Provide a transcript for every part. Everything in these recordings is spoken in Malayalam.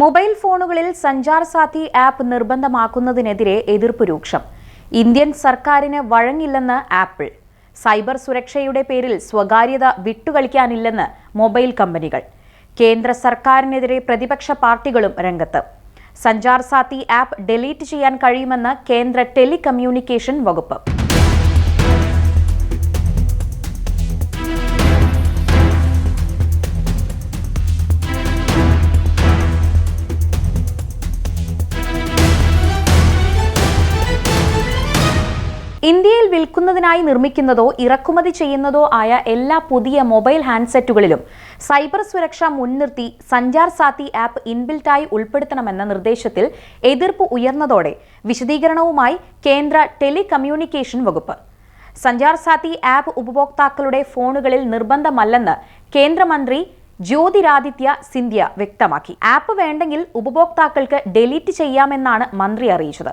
മൊബൈൽ ഫോണുകളിൽ സഞ്ചാർ സാഥി ആപ്പ് നിർബന്ധമാക്കുന്നതിനെതിരെ എതിർപ്പ് രൂക്ഷം. ഇന്ത്യൻ സർക്കാരിന് വഴങ്ങില്ലെന്ന് ആപ്പിൾ. സൈബർ സുരക്ഷയുടെ പേരിൽ സ്വകാര്യത വിട്ടുകളിക്കാനില്ലെന്ന് മൊബൈൽ കമ്പനികൾ. കേന്ദ്ര സർക്കാരിനെതിരെ പ്രതിപക്ഷ പാർട്ടികളും രംഗത്ത്. സഞ്ചാർ സാത്തി ആപ്പ് ഡിലീറ്റ് ചെയ്യാൻ കഴിയുമെന്ന് കേന്ദ്ര ടെലികമ്മ്യൂണിക്കേഷൻ വകുപ്പ്. ഇന്ത്യയിൽ വിൽക്കുന്നതിനായി നിർമ്മിക്കുന്നതോ ഇറക്കുമതി ചെയ്യുന്നതോ ആയ എല്ലാ പുതിയ മൊബൈൽ ഹാൻഡ്സെറ്റുകളിലും സൈബർ സുരക്ഷ മുൻനിർത്തി സഞ്ചാർ സാത്തി ആപ്പ് ഇൻബിൽറ്റായി ഉൾപ്പെടുത്തണമെന്ന നിർദ്ദേശത്തിൽ എതിർപ്പ് ഉയർന്നതോടെ വിശദീകരണവുമായി കേന്ദ്ര ടെലികമ്മ്യൂണിക്കേഷൻ വകുപ്പ്. സഞ്ചാർ സാത്തി ആപ്പ് ഉപഭോക്താക്കളുടെ ഫോണുകളിൽ നിർബന്ധമല്ലെന്ന് കേന്ദ്രമന്ത്രി ജ്യോതിരാദിത്യ സിന്ധ്യ വ്യക്തമാക്കി. ആപ്പ് വേണ്ടെങ്കിൽ ഉപഭോക്താക്കൾക്ക് ഡിലീറ്റ് ചെയ്യാമെന്നാണ് മന്ത്രി അറിയിച്ചത്.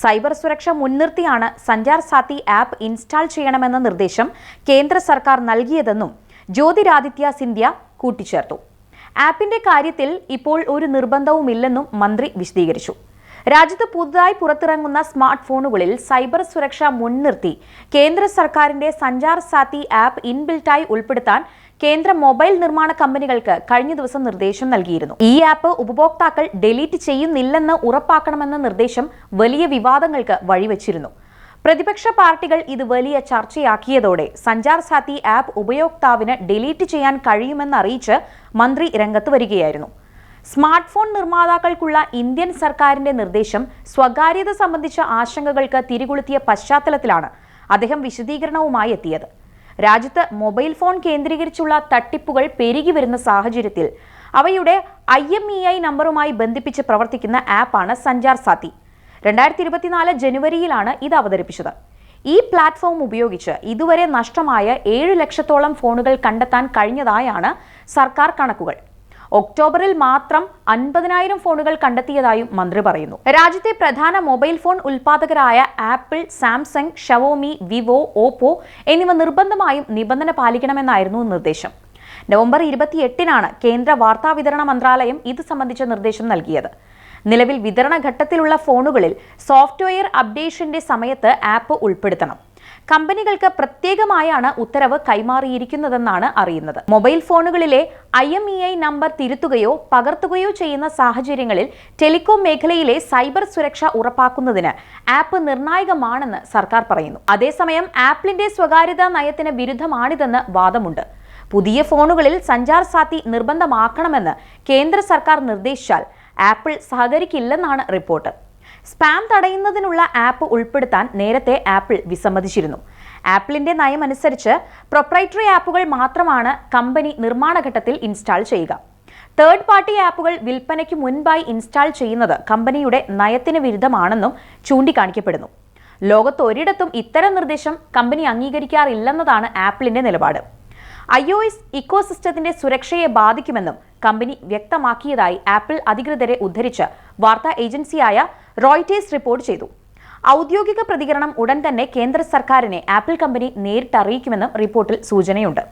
സൈബർ സുരക്ഷ മുൻനിർത്തിയാണ് സഞ്ചാർ സാത്തി ആപ്പ് ഇൻസ്റ്റാൾ ചെയ്യണമെന്ന നിർദ്ദേശം കേന്ദ്ര സർക്കാർ നൽകിയതെന്നും ജ്യോതിരാദിത്യ സിന്ധ്യ കൂട്ടിച്ചേർത്തു. ആപ്പിന്റെ കാര്യത്തിൽ ഇപ്പോൾ ഒരു നിർബന്ധവുമില്ലെന്നും മന്ത്രി വിശദീകരിച്ചു. രാജ്യത്ത് പുതുതായി പുറത്തിറങ്ങുന്ന സ്മാർട്ട് ഫോണുകളിൽ സൈബർ സുരക്ഷ മുൻനിർത്തി കേന്ദ്ര സർക്കാരിന്റെ സഞ്ചാർ സാത്തി ആപ്പ് ഇൻബിൽറ്റായി ഉൾപ്പെടുത്താൻ കേന്ദ്ര മൊബൈൽ നിർമ്മാണ കമ്പനികൾക്ക് കഴിഞ്ഞ ദിവസം നിർദ്ദേശം നൽകിയിരുന്നു. ഈ ആപ്പ് ഉപഭോക്താക്കൾ ഡിലീറ്റ് ചെയ്യുന്നില്ലെന്ന് ഉറപ്പാക്കണമെന്ന നിർദ്ദേശം വലിയ വിവാദങ്ങൾക്ക് വഴിവെച്ചിരുന്നു. പ്രതിപക്ഷ പാർട്ടികൾ ഇത് വലിയ ചർച്ചയാക്കിയതോടെ സഞ്ചാർ സാത്തി ആപ്പ് ഉപയോക്താവിന് ഡിലീറ്റ് ചെയ്യാൻ കഴിയുമെന്ന് അറിയിച്ച് മന്ത്രി രംഗത്ത് വരികയായിരുന്നു. സ്മാർട്ട് ഫോൺ നിർമ്മാതാക്കൾക്കുള്ള ഇന്ത്യൻ സർക്കാരിന്റെ നിർദ്ദേശം സ്വകാര്യത സംബന്ധിച്ച ആശങ്കകൾക്ക് തിരികൊളുത്തിയ പശ്ചാത്തലത്തിലാണ് അദ്ദേഹം വിശദീകരണവുമായി എത്തിയത്. രാജ്യത്ത് മൊബൈൽ ഫോൺ കേന്ദ്രീകരിച്ചുള്ള തട്ടിപ്പുകൾ പെരുകി വരുന്ന സാഹചര്യത്തിൽ അവയുടെ ഐ എം ഇ ഐ നമ്പറുമായി ബന്ധിപ്പിച്ച് പ്രവർത്തിക്കുന്ന ആപ്പാണ് സഞ്ചാർ സാത്തി. രണ്ടായിരത്തി ഇരുപത്തിനാല് ജനുവരിയിലാണ് ഇത് അവതരിപ്പിച്ചത്. ഈ പ്ലാറ്റ്ഫോം ഉപയോഗിച്ച് ഇതുവരെ നഷ്ടമായ ഏഴ് ലക്ഷത്തോളം ഫോണുകൾ കണ്ടെത്താൻ കഴിഞ്ഞതായാണ് സർക്കാർ കണക്കുകൾ. ഒക്ടോബറിൽ മാത്രം അൻപതിനായിരം ഫോണുകൾ കണ്ടെത്തിയതായും മന്ത്രി പറയുന്നു. രാജ്യത്തെ പ്രധാന mobile phone ഉൽപാദകരായ Apple Samsung Xiaomi Vivo Oppo എന്നിവ നിർബന്ധമായും നിബന്ധന പാലിക്കണമെന്നായിരുന്നു നിർദ്ദേശം. നവംബർ ഇരുപത്തിയെട്ടിനാണ് കേന്ദ്ര വാർത്താവിതരണ മന്ത്രാലയം ഇത് സംബന്ധിച്ച നിർദ്ദേശം നൽകിയത്. നിലവിൽ വിതരണ ഘട്ടത്തിലുള്ള ഫോണുകളിൽ സോഫ്റ്റ്വെയർ അപ്ഡേഷന്റെ സമയത്ത് ആപ്പ് ഉൾപ്പെടുത്തണം. കമ്പനികൾക്ക് പ്രത്യേകമായാണ് ഉത്തരവ് കൈമാറിയിരിക്കുന്നതെന്നാണ് അറിയുന്നത്. Mobile ഫോണുകളിലെ I M E I number തിരുത്തുകയോ പകർത്തുകയോ ചെയ്യുന്ന സാഹചര്യങ്ങളിൽ ടെലികോം മേഖലയിലെ സൈബർ സുരക്ഷ ഉറപ്പാക്കുന്നതിന് ആപ്പ് നിർണായകമാണെന്ന് സർക്കാർ പറയുന്നു. അതേസമയം ആപ്പിളിന്റെ സ്വകാര്യതാ നയത്തിന് വിരുദ്ധമാണിതെന്ന് വാദമുണ്ട്. പുതിയ ഫോണുകളിൽ സഞ്ചാർ സാത്തി നിർബന്ധമാക്കണമെന്ന് കേന്ദ്ര സർക്കാർ നിർദ്ദേശിച്ചാൽ ആപ്പിൾ സഹകരിക്കില്ലെന്നാണ് റിപ്പോർട്ട്. സ്പാം തടയുന്നതിനുള്ള ആപ്പ് ഉൾപ്പെടുത്താൻ നേരത്തെ ആപ്പിൾ വിസമ്മതിച്ചിരുന്നു. ആപ്പിളിന്റെ നയമനുസരിച്ച് പ്രൊപ്രൈറ്ററി ആപ്പുകൾ മാത്രമാണ് കമ്പനി നിർമ്മാണഘട്ടത്തിൽ ഇൻസ്റ്റാൾ ചെയ്യുക. തേർഡ് പാർട്ടി ആപ്പുകൾ വിൽപ്പനയ്ക്ക് മുൻപായി ഇൻസ്റ്റാൾ ചെയ്യുന്നത് കമ്പനിയുടെ നയത്തിന് വിരുദ്ധമാണെന്നും ചൂണ്ടിക്കാണിക്കപ്പെടുന്നു. ലോകത്ത് ഒരിടത്തും ഇത്തരം നിർദ്ദേശം കമ്പനി അംഗീകരിക്കാറില്ലെന്നതാണ് ആപ്പിളിന്റെ നിലപാട്. ഐ ഒ എസ് ഇക്കോസിസ്റ്റത്തിന്റെ സുരക്ഷയെ ബാധിക്കുമെന്നും കമ്പനി വ്യക്തമാക്കിയതായി ആപ്പിൾ അധികൃതരെ ഉദ്ധരിച്ച് വാർത്താ ഏജൻസിയായ റോയിറ്റേഴ്സ് റിപ്പോർട്ട് ചെയ്തു. ഔദ്യോഗിക പ്രതികരണം ഉടൻ തന്നെ കേന്ദ്ര സർക്കാരിനെ ആപ്പിൾ കമ്പനി നേരിട്ട് അറിയിക്കുമെന്നും റിപ്പോർട്ടിൽ സൂചനയുണ്ട്.